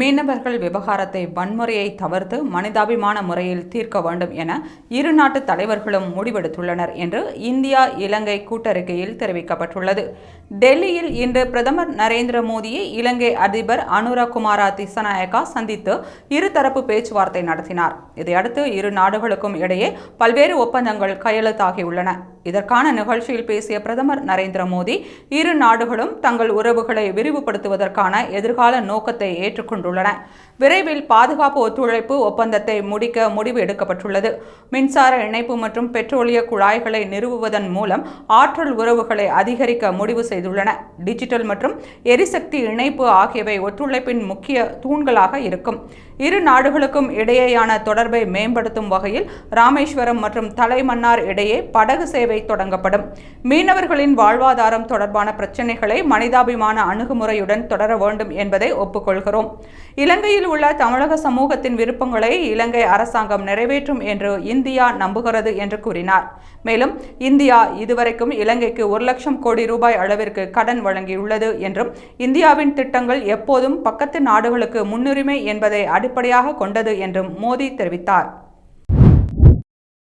மீனவர்கள் விவகாரத்தை வன்முறையை தவிர்த்து மனிதாபிமான முறையில் தீர்க்க வேண்டும் என இரு நாட்டு தலைவர்களும் முடிவெடுத்துள்ளனர் என்று இந்தியா இலங்கை கூட்டறிக்கையில் தெரிவிக்கப்பட்டுள்ளது. டெல்லியில் இன்று பிரதமர் நரேந்திர மோடியை இலங்கை அதிபர் அனுரகுமாரா திசநாயக்கா சந்தித்து இருதரப்பு பேச்சுவார்த்தை நடத்தினார். இதையடுத்து இரு நாடுகளுக்கும் இடையே பல்வேறு ஒப்பந்தங்கள் கையெழுத்தாகியுள்ளன. இதற்கான நிகழ்ச்சியில் பேசிய பிரதமர் நரேந்திர மோடி இரு நாடுகளும் தங்கள் உறவுகளை விரிவுபடுத்துவதற்கான எதிர்கால நோக்கத்தை ஏற்றுக்கொண்டுள்ளன. விரைவில் பாதுகாப்பு ஒத்துழைப்பு ஒப்பந்தத்தை முடிக்க முடிவு எடுக்கப்பட்டுள்ளது. மின்சார இணைப்பு மற்றும் பெட்ரோலிய குழாய்களை நிறுவுவதன் மூலம் ஆற்றல் உறவுகளை அதிகரிக்க முடிவு செய்துள்ளன. டிஜிட்டல் மற்றும் எரிசக்தி இணைப்பு ஆகியவை ஒத்துழைப்பின் முக்கிய தூண்களாக இருக்கும். இரு நாடுகளுக்கும் இடையேயான தொடர்பை மேம்படுத்தும் வகையில் ராமேஸ்வரம் மற்றும் தலைமன்னார் இடையே படகு சேவை தொடங்கப்படும். மீனவர்களின் வாழ்வாதாரம் தொடர்பான பிரச்சினைகளை மனிதாபிமான அணுகுமுறையுடன் தொடர வேண்டும் என்பதை ஒப்புக்கொள்கிறோம். இலங்கையில் உள்ள தமிழக சமூகத்தின் விருப்பங்களை இலங்கை அரசாங்கம் நிறைவேற்றும் என்று இந்தியா நம்புகிறது என்று கூறினார். மேலும் இந்தியா இதுவரைக்கும் இலங்கைக்கு ஒரு லட்சம் கோடி ரூபாய் அளவிற்கு கடன் வழங்கியுள்ளது என்றும் இந்தியாவின் திட்டங்கள் எப்போதும் பக்கத்து நாடுகளுக்கு முன்னுரிமை என்பதை அடிப்படையாக கொண்டது என்றும் மோடி தெரிவித்தார்.